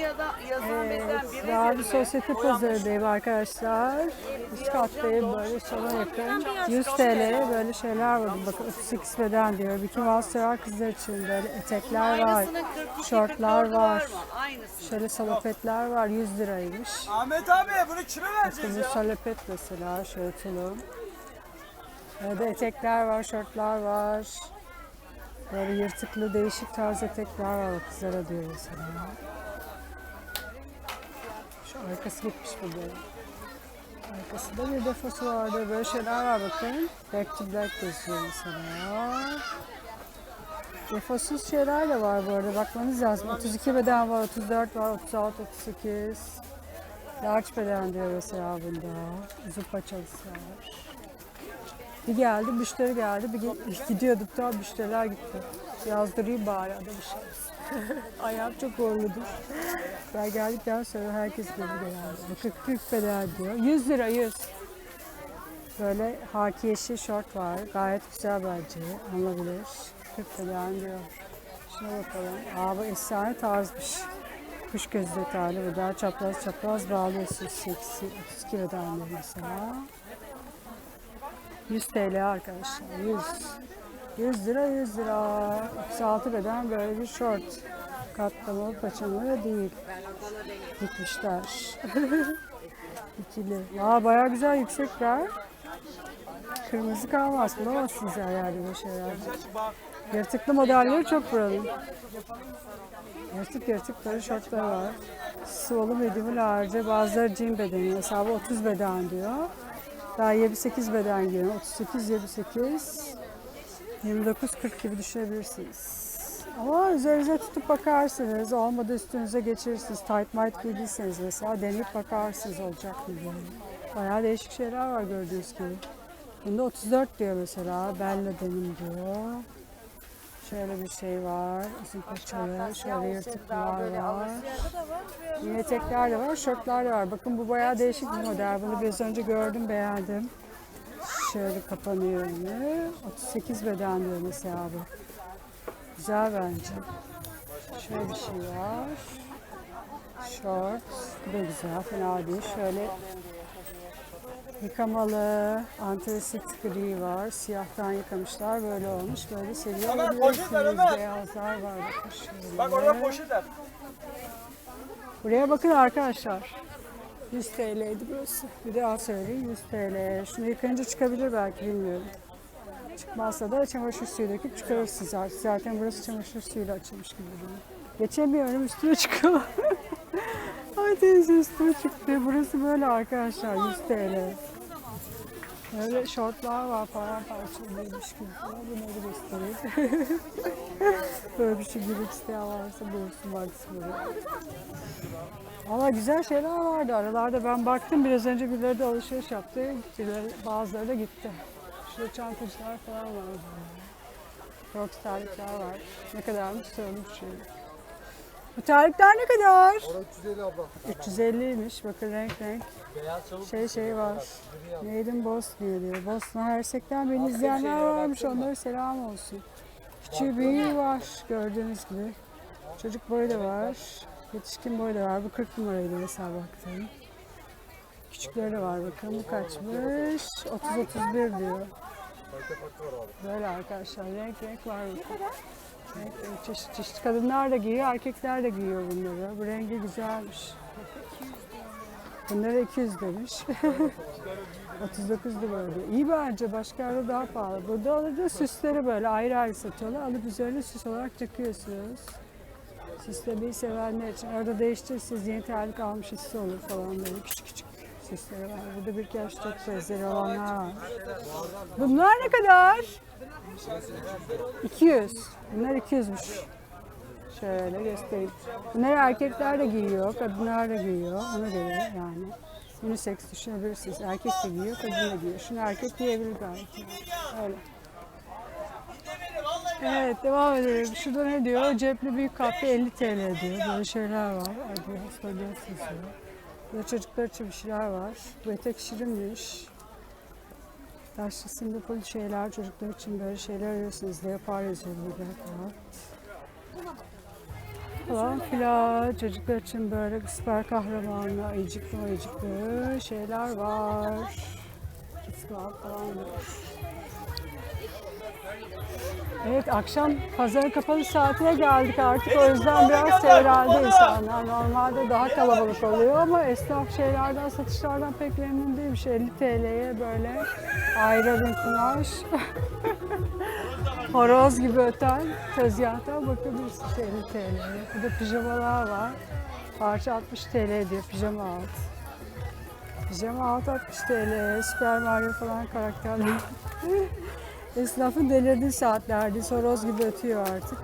Ya da yazan beden Evet, biri daha bir sosyete pazarındayım arkadaşlar. Üst kattayım böyle sona yakın. 100 TL'ye böyle şeyler var. Bakın 38 beden diyor. Mouse var kızlar için böyle etekler var. Aynısının 42, Şortlar 44'ü var. Aynısı. Şöyle salopetler var 100 liraymış. Ahmet abi bunu kime vereceğiz Bu ya? salopet mesela şöyle tulum. Böyle de etekler var, şortlar var. Böyle yırtıklı değişik tarz etekler var. Bak Kızlara diyor mesela. Arkası gitmiş bu böyle. Arkasında bir defosu vardı. Böyle şeyler var bakın. Back to black yazıyor mesela. Defosuz şeyler de var bu arada. Bakmanız lazım. 32 beden var, 34 var, 36, 38. Large beden diyor mesela bunda. Uzun paçalısı. Bir geldi, müşteri geldi. Bir gi- gidiyorduk da müşteriler gitti. Yazdırayım bari adam şey. Ayağım çok horludur. Ben geldikten sonra herkes geri geldi. Bakın 40 beden diyor. 100 lira 100. Böyle haki yeşil şort var. Gayet güzel bence. Alınabilir. 40 beden diyor. Şuna bakalım. Aa bu efsane tarzmış. Kuş gözü detaylı bu daha çapraz çapraz bağlıyorsun. Seksi 32 bedenli mesela. 100 TL arkadaşlar 100. 100 lira 100 lira. 36 beden böyle bir şort. Katlamalı paçamalı değil. Dikmişler. İkili. Aa bayağı güzel yüksekler. Kırmızı kalmaz. Bulamazsınız her yerde böyle şeyler. Yırtıklı modelleri çok buranın. Yırtık yırtık böyle şortlar var. Sıvalı medium large, bazıları jean bedeni. Hesabı 30 beden diyor. Daha 28 beden giyiyorum. 38, 28, 29, 40 gibi düşünebilirsiniz. Ama üzerinize tutup bakarsınız. Olmadı üstünüze geçirirsiniz. Tight might giydiyseniz mesela deneyip bakarsınız olacak mı diye. Bayağı değişik şeyler var gördüğünüz gibi. Bunda 34 diyor mesela. Bella denim diyor. Şöyle bir şey var. Uzun paçalı. Şöyle yırtıklar var. Yine etekler de var, şortlar da var. Bakın bu bayağı değişik bir model. Bunu biraz önce gördüm, beğendim. Şöyle kapanıyor yine. 38 beden diyor mesela bu. Güzel bence. Şöyle bir şey var. Şort. Bu da güzel, fena değil. Şöyle yıkamalı antrasit gri var. Siyahtan yıkamışlar. Böyle olmuş. Böyle. Ömer. Beyazlar var. Şöyle. Bak orada poşet var. Buraya bakın arkadaşlar. 100 TL'ydi burası. Bir daha söyleyeyim 100 TL. Şunu yıkayınca çıkabilir belki bilmiyorum. Çıkmazsa da çamaşır suyu döküp çıkarırsınız artık. Zaten burası çamaşır suyuyla açılmış gibi duruyor. Geçemiyorum üstüne çıkıyor. Ay teyze üstüne çıktı. Burası böyle arkadaşlar 100 TL. Böyle şortlar var paramparça giymiş gibi falan. Bunları göstereyim. böyle bir şey giymek isteyen varsa buyursun baksın. Valla güzel şeyler vardı. Aralarda ben baktım biraz önce birileri de alışveriş yaptı. Birileri, bazıları da gitti. Şurada çantacılar falan var. Çok terlikler var. Ne kadarmış sormuş şöyle. Bu terlikler ne kadar? 350 abla. 350'ymiş. Bakın renk renk. Şey şey var. Neydim Boss diyor diyor. Bosna Hersek'ten beni izleyenler varmış. Onlara selam olsun. Küçüğü büyüğü var gördüğünüz gibi. Çocuk boyu da var. Yetişkin boyu da var. Bu 40 numaraydı mesela baktım. Küçükleri de var bakın. Bu kaçmış? 30-31 diyor. Böyle arkadaşlar renk renk var. Renk renk çeşit çeşit. Kadınlar da giyiyor, erkekler de giyiyor bunları. Bu rengi güzelmiş. Bunlara 200 demiş. 39 da böyle. İyi bence başka yerde daha pahalı. Burada alınca süsleri böyle ayrı ayrı satıyorlar. Alıp üzerine süs olarak takıyorsunuz. Süslemeyi sevenler için. Orada değiştirirsiniz yeni terlik almış hissi olur falan böyle küçük küçük süsleri var. Burada bir kez çok bezleri olanlar var. Bunlar ne kadar? 200. Bunlar 200'müş. Şöyle göstereyim. Bunları erkekler de giyiyor, kadınlar da giyiyor. Ona göre yani. Unisex düşünebilirsiniz. Erkek de giyiyor, kadın da giyiyor. Şunu erkek giyebilir gayet. Öyle. Evet devam edelim. Şurada ne diyor? Cepli büyük kahve 50 TL diyor. Böyle şeyler var. Hadi söylüyorsunuz. Burada çocuklar için bir şeyler var. Bu etek şirinmiş. Yaşlı simli şeyler çocuklar için böyle şeyler arıyorsunuz. Leopar yazıyor burada falan. Falan filan. Çocuklar için böyle süper kahramanlı, ayıcıklı ayıcıklı şeyler var. Kids falan. Evet akşam pazarın kapalı saatine geldik artık o yüzden biraz seyreldi insanlar. Normalde daha kalabalık oluyor ama esnaf şeylerden satışlardan pek memnun değilmiş. 50 TL'ye böyle ayrı bir kumaş. Horoz gibi öten tezgahtan bakabilirsin işte 50 TL'ye. Burada pijamalar var. Parça 60 TL diyor pijama alt. Pijama alt 60 TL. Süper Mario falan karakterler. Esnafın delirdiği saatlerde horoz gibi ötüyor artık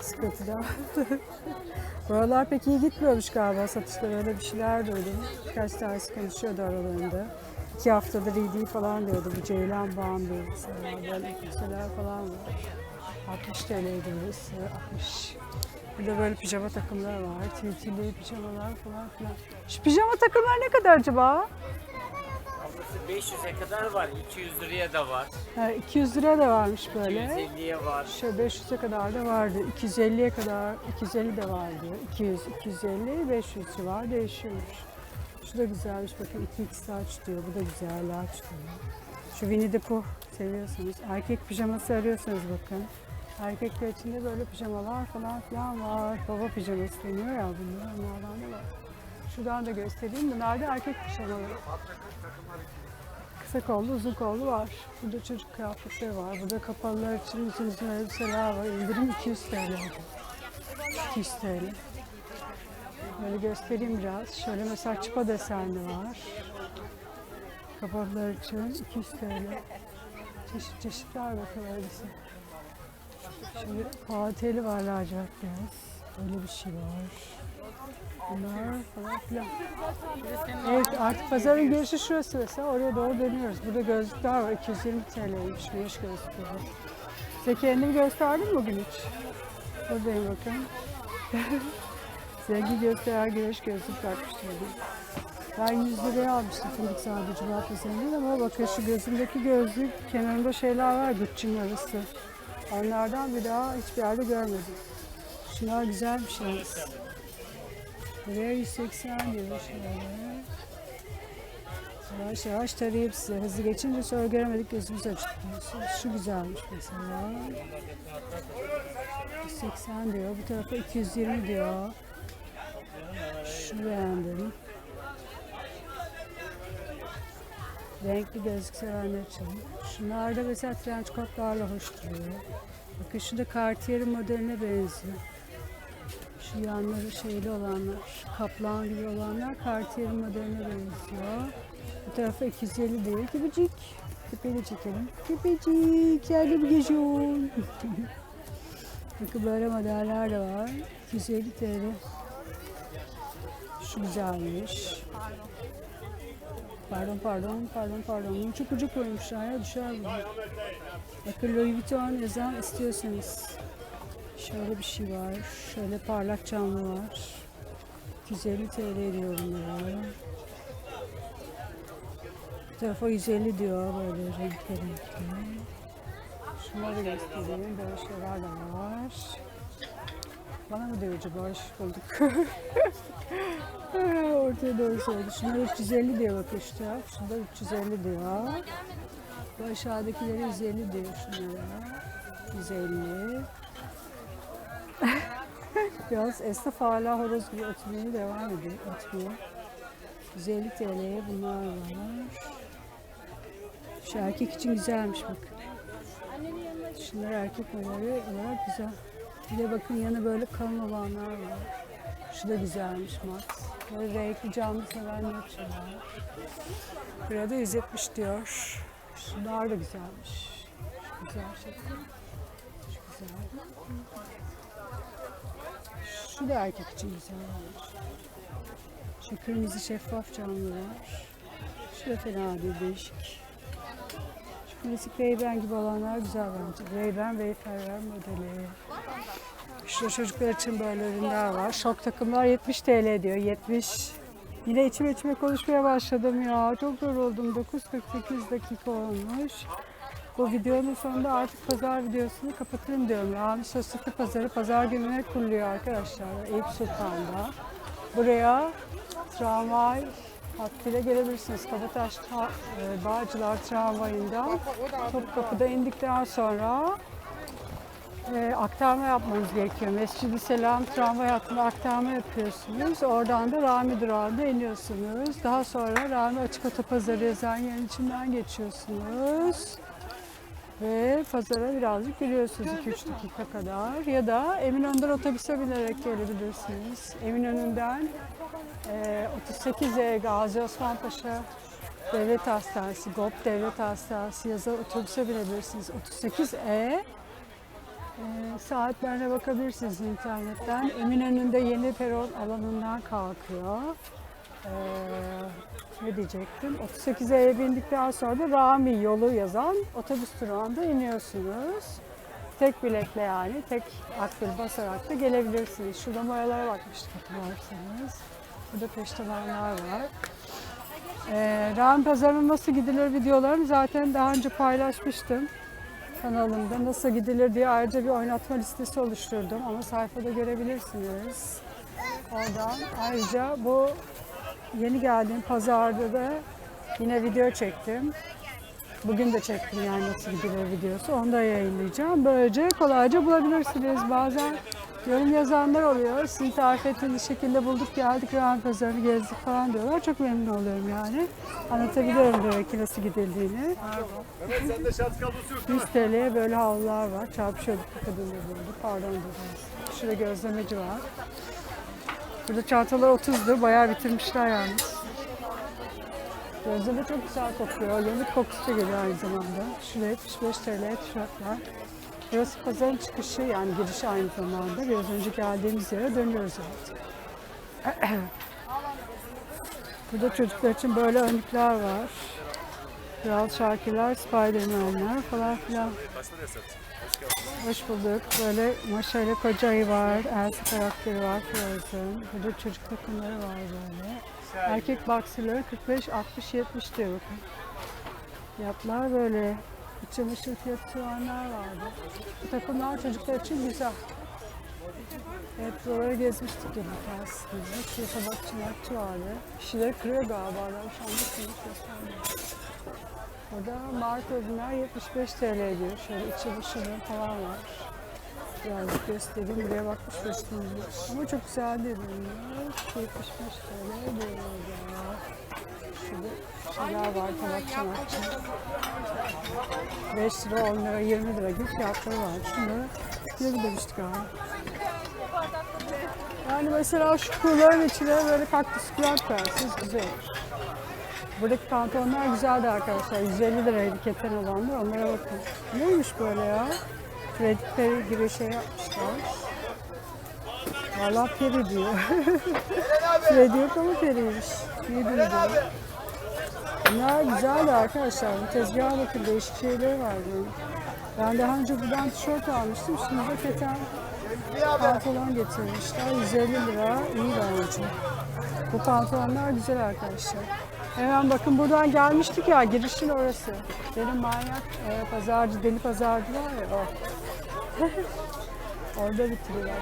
sıkıntıdan. Buralar pek iyi gitmiyormuş galiba satışlar öyle bir şeyler duydum. Birkaç tanesi konuşuyordu aralarında. İki haftadır iyi değil falan diyordu. Bu Ceylan Bağım diyor mesela. Böyle falan var. 60 TL'ydi burası. 60. Burada böyle pijama takımlar var. Tütülü pijamalar falan filan. Şu pijama takımlar ne kadar acaba? Ablası 500'e kadar var, 200 liraya da var, Ha, 200 lira da varmış böyle. 150'ye var. Şöyle 500'e kadar da vardı. 250'ye kadar, 250 de vardı. 200, 250, 500 civar değişiyormuş. Şu da güzelmiş bakın 2x large diyor. Bu da güzel large diyor. Şu Winnie the Pooh seviyorsanız. Erkek pijaması arıyorsanız bakın. Erkekler için de böyle pijamalar falan filan var. Baba pijaması deniyor ya bunlar. Onlardan da var. Şuradan da göstereyim. Bunlar da erkek pijamaları. Kısa kollu, uzun kollu var. Burada çocuk kıyafetleri var. Burada kapalılar için uzun uzun elbiseler var. İndirim 200 TL. 200 TL. Böyle göstereyim biraz. Şöyle mesela çıpa desenli var. Kapalılar için 200 TL. Çeşit çeşit var bakın elbise. Şimdi kuateli var lacivert beyaz. Böyle bir şey var. Bunlar falan filan. Evet artık pazarın girişi şurası mesela oraya doğru dönüyoruz. Burada gözlükler var 220 TL'ymiş güneş gözlükleri. Size kendimi gösterdim bugün hiç? Buradayım bakın. Zengin gösteren güneş gözlük takmıştım. Ben 100 liraya almıştım fındık sağda Cuma pazarından ama bakın şu gözümdeki gözlük kenarında şeyler var Gucci'nin arası. Onlardan bir daha hiçbir yerde görmedim. Şunlar güzelmiş yalnız. Buraya 180 diyor şöyle. Yavaş yavaş tarayayım size. Hızlı geçince sonra göremedik gözümüz açık. Şu güzelmiş mesela. 180 diyor. Bu tarafa 220 diyor. Şunu beğendim. Renkli gözlük sevenler için. Şunlar da mesela trench coatlarla hoş duruyor. Bakın şu da Cartier'in modeline benziyor. Şu yanları şeyli olanlar, kaplan gibi olanlar Cartier'in modeline benziyor. Bu tarafa 250 değil, kibicik. Tepeyle çekelim. Kibicik, yerde bir geziyorsun. Bakın böyle modeller de var. 250 TL. Güzelmiş. Pardon pardon pardon pardon. Çok ucu koymuşlar ya düşer bu. Bakın Louis Vuitton yazan istiyorsanız. Şöyle bir şey var. Şöyle parlak camlı var. 250 TL diyor bunlara. Bu tarafa 150 diyor böyle renkli renkli. Şunları göstereyim. Böyle şeyler de var. Bana mı diyor acaba? Hoş bulduk. Ortaya doğru söyledi. Şunlar 350 diyor bak işte. Şunda 350 diyor. Bu aşağıdakileri 150 diyor şunlara. 150. Biraz esnaf hala horoz gibi ötmeye devam ediyor. Ötmüyor. 150 TL'ye bunlar var. Şu erkek için güzelmiş bakın. Şunlar erkek olarak güzel. Bir de bakın yanı böyle kalın olanlar var. Şu da güzelmiş mat. Böyle renkli camlı sevenler için var. Burada 170 diyor. Şunlar da güzelmiş. Şu güzel şey. Şu güzel. Şu da erkek için güzel olmuş. Şu kırmızı şeffaf camlı var. Şu da fena değil, değişik. Şu klasik Ray-Ban gibi olanlar güzel bence. Ray-Ban Wayfarer modeli. Şurada çocuklar için böyle ürünler var. Şok takımlar 70 TL diyor. 70. Yine içime içime konuşmaya başladım ya. Çok yoruldum. 9.48 dakika olmuş. Bu videonun sonunda artık pazar videosunu kapatayım diyorum. Rami Sosyete Pazarı pazar gününe kuruluyor arkadaşlar. Eyüp Sultan'da. Buraya tramvay hattıyla gelebilirsiniz. Kabataş ta, e, Bağcılar tramvayından Topkapı'da indikten sonra e, aktarma yapmanız gerekiyor. Mescid-i Selam tramvay hattına aktarma yapıyorsunuz. Oradan da Rami durağında iniyorsunuz. Daha sonra Rami Açık Otopazarı yazan yerin içinden geçiyorsunuz. Ve pazara birazcık yürüyorsunuz 2-3 dakika kadar. Ya da Eminönü'nden otobüse binerek gelebilirsiniz. Eminönü'nden e, 38E Gazi Osman Paşa Devlet Hastanesi, GOP Devlet Hastanesi yazı otobüse binebilirsiniz. 38E ee, saatlerine bakabilirsiniz internetten. Eminönü'nde yeni peron alanından kalkıyor. Ee, ne diyecektim? 38'e bindikten sonra da Rami yolu yazan otobüs durağında iniyorsunuz. Tek biletle yani, tek akbil basarak da gelebilirsiniz. Şurada mayalara bakmıştık hatırlarsanız. Burada peştemallar var. Ee, Rami Pazarı'na nasıl gidilir videolarını zaten daha önce paylaşmıştım kanalımda nasıl gidilir diye ayrıca bir oynatma listesi oluşturdum. Ama sayfada görebilirsiniz. Oradan ayrıca bu yeni geldiğim pazarda da yine video çektim. Bugün de çektim yani nasıl gidilir videosu. Onu da yayınlayacağım. Böylece kolayca bulabilirsiniz. Bazen yorum yazanlar oluyor. Sizin tarif ettiğiniz şekilde bulduk geldik Rami Pazarı'nı gezdik falan diyorlar. Çok memnun oluyorum yani. Anlatabiliyorum ki nasıl gidildiğini. Mehmet sende şart kablosu yok 100 TL'ye böyle havlular var. Çarpışıyorduk bu kadınla burada. Pardon dedim. Şurada gözlemeci var. Burada çantalar 30'du. Bayağı bitirmişler yalnız. Gözleme çok güzel kokuyor. Yanık kokusu da geliyor aynı zamanda. Şurada 75 TL tişörtler. Burası pazarın çıkışı yani girişi aynı zamanda. Biraz önce geldiğimiz yere dönüyoruz artık. Burada çocuklar için böyle önlükler var. Kral Şakirler, Spiderman'ler falan filan. Hoş bulduk. Böyle Maşa ile Koca Ayı var. Elsa karakteri var. Frozen. Burada çocuk takımları var böyle. Erkek boxerları 45, 60, 70 diyor bakın. Fiyatlar böyle. Çamaşır fiyatı soranlar vardı. Bu takımlar çocuklar için güzel. Evet buraları gezmiştik ya bir tanesinde. Şurada tabakçı markçı vardı. Kişileri kırıyor galiba. Ben şu anda kırmış göstermiyorum. Burada marka ürünler 75 TL diyor. Şöyle iç çamaşırları falan var. Birazcık göstereyim. Buraya bakmış göstereyim. Ama çok güzel değil ürünler. 75 TL diyor orada. Şurada şeyler var tabakçı markçı. 5 lira, 10 lira, 20 lira gibi fiyatları var. Şunları ne demiştik abi? Yani mesela şu kuğuların içine böyle kaktüs plant koyarsınız güzel. Buradaki pantolonlar güzeldi arkadaşlar. 150 liraydı keten olanlar. Onlara bakın. Neymiş böyle ya? Fred Perry gibi şey yapmışlar. Valla Perry diyor. Freddy yok ama Perry'ymiş. Ne bileyim. Bunlar güzeldi arkadaşlar. Tezgaha bakın değişik şeyleri var. Ben daha önce buradan tişört almıştım. Şimdi de keten pantolon getirmişler. 150 lira. İyi bence. Bu pantolonlar güzel arkadaşlar. Hemen bakın buradan gelmiştik ya girişin orası. Benim manyak e, pazarcı, deli pazarcı var ya o. Orada bitiriyorlar.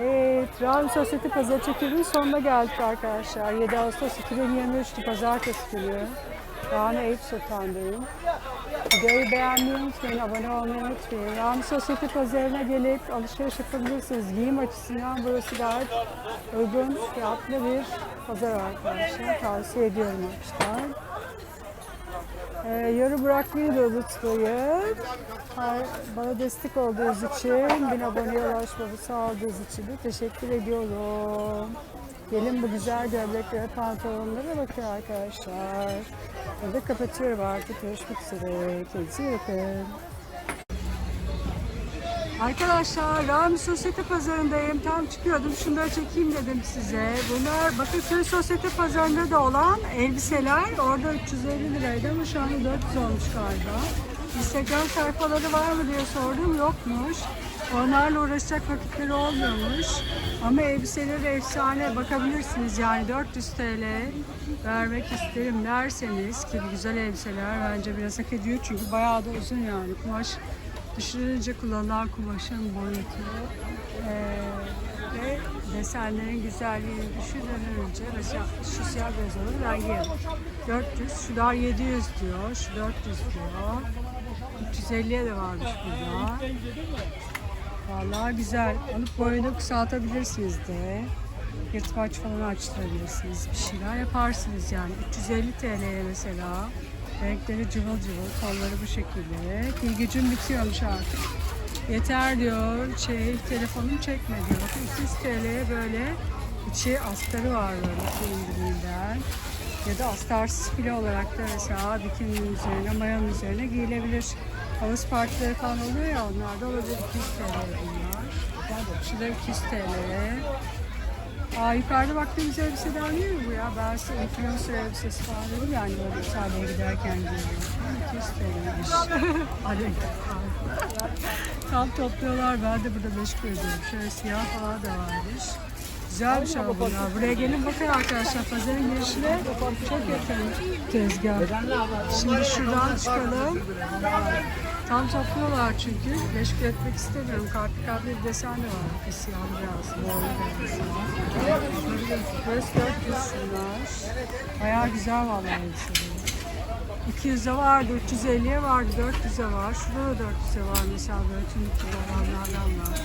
Evet, Rami Sosyete Pazar çekiminin sonuna geldik arkadaşlar. 7 Ağustos 2023'tü pazartesi günü. Rami Eyüp Sultan'dayım. Videoyu beğenmeyi unutmayın, abone olmayı unutmayın. Rami Sosyete Pazarı'na gelip alışveriş yapabilirsiniz. Giyim açısından burası gayet uygun fiyatlı bir pazar arkadaşlar. Tavsiye ediyorum arkadaşlar. Ee, yorum bırakmayı da unutmayın. Bana destek olduğunuz için, bin aboneye ulaşmamı sağladığınız için de teşekkür ediyorum. Gelin bu güzel gömlek pantolonlara bakın arkadaşlar. Burada kapatıyorum artık. Görüşmek üzere. Kendinize iyi bakın. Arkadaşlar Rami Sosyete Pazarı'ndayım. Tam çıkıyordum. Şunları çekeyim dedim size. Bunlar Bakırköy Sosyete Pazarı'nda da olan elbiseler. Orada 350 liraydı ama şu anda 400 olmuş galiba. Instagram sayfaları var mı diye sordum. Yokmuş. Onlarla uğraşacak vakitleri olmuyormuş. Ama elbiseleri efsane bakabilirsiniz yani 400 TL vermek isterim derseniz ki güzel elbiseler bence biraz hak ediyor çünkü bayağı da uzun yani kumaş düşününce kullanılan kumaşın boyutu eee, ve desenlerin güzelliğini düşününce mesela şu siyah beyaz ben giyerim. 400, şular 700 diyor, şu 400 diyor. 350'ye de varmış burada. Vallahi güzel. Alıp boyunu kısaltabilirsiniz de. Yırtmaç falan açtırabilirsiniz. Bir şeyler yaparsınız yani. 350 TL'ye mesela. Renkleri cıvıl cıvıl, kolları bu şekilde. Pil gücüm bitiyormuş artık. Yeter diyor, şey, telefonum çekme diyor. Bakın 200 TL'ye böyle içi astarı var böyle iki indiriminden. Ya da astarsız file olarak da mesela bikininin üzerine, mayanın üzerine giyilebilir. Havuz partileri falan oluyor ya onlar da olabilir 200 TL bunlar. Şurada 200 TL'ye. Aa yukarıda baktığımız elbiseden değil mi bu ya? Ben size influencer elbisesi falan dedim yani böyle İtalya'ya giderken giyiyorum. 200 TL'ymiş. Hadi. Tam topluyorlar. Ben de burada meşgul ediyorum. Şöyle siyah falan da varmış. Güzelmiş ama bunlar. Buraya gelin bakın arkadaşlar. Pazarın girişine çok yakın tezgah. Şimdi şuradan çıkalım. Tam topluyorlar çünkü. Meşgul etmek istemiyorum. Kartlı kartlı bir desen de var. Morlu beyaz. Burası 400 şunlar. Bayağı güzel vallahi elbiseleri. 200'e vardı, 350'ye vardı, 400'e var. Şurada da 400'e var mesela böyle gibi olanlardan var.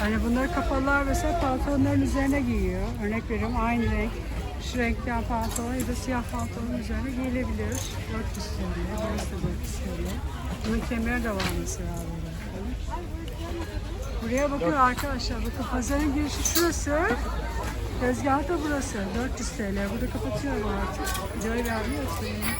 Hani bunları kapalılar mesela pantolonların üzerine giyiyor. Örnek veriyorum aynı renk. Şu renkten pantolon ya da siyah pantolonun üzerine giyilebilir. 400 TL, burası da 400 TL. Bunun kemeri de var mesela böyle. Buraya bakın arkadaşlar. Bakın pazarın girişi şurası. Tezgah da burası. 400 TL. Burada kapatıyorum artık. Videoyu beğenmiyorsunuz.